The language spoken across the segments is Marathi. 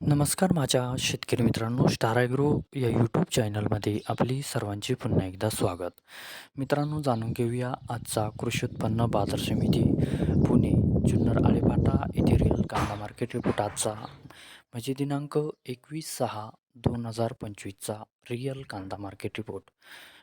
नमस्कार माझ्या शेतकरी मित्रांनो स्टार ॲग्रो या यूट्यूब चॅनलमध्ये आपली सर्वांचे पुन्हा एकदा स्वागत. मित्रांनो जाणून घेऊया आजचा कृषी उत्पन्न बाजार समिती पुणे जुन्नर आळेपाटा येथे रिअल कांदा मार्केट रिपोर्ट आजचा. म्हणजे दिनांक एकवीस सहा दोन हजार पंचवीसचा रिअल कांदा मार्केट रिपोर्ट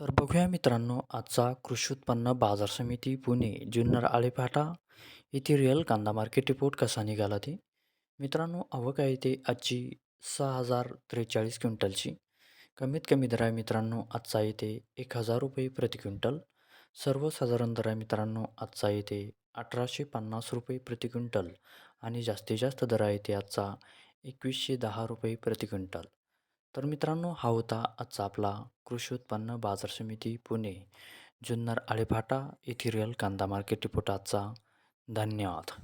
तर बघूया मित्रांनो आजचा कृषी उत्पन्न बाजार समिती पुणे जुन्नर आळेफाटा येथे रिअल कांदा मार्केट रिपोर्ट कसा निघाला ते? मित्रांनो आवक आहे ते आजची सहा हजार त्रेचाळीस क्विंटलची. कमीत कमी दर आहे मित्रांनो आजचा येते एक हजार रुपये प्रति क्विंटल. सर्वसाधारण दर आहे मित्रांनो आजचा येते अठराशे पन्नास रुपये प्रति क्विंटल. आणि जास्तीत जास्त दर आहे ते आजचा एकवीसशे दहा रुपये प्रति क्विंटल. तर मित्रांनो हा होता आजचा आपला कृषी उत्पन्न बाजार समिती पुणे जुन्नर आळेफाटा इथिरियल कांदा मार्केट रिपोर्ट आजचा. धन्यवाद.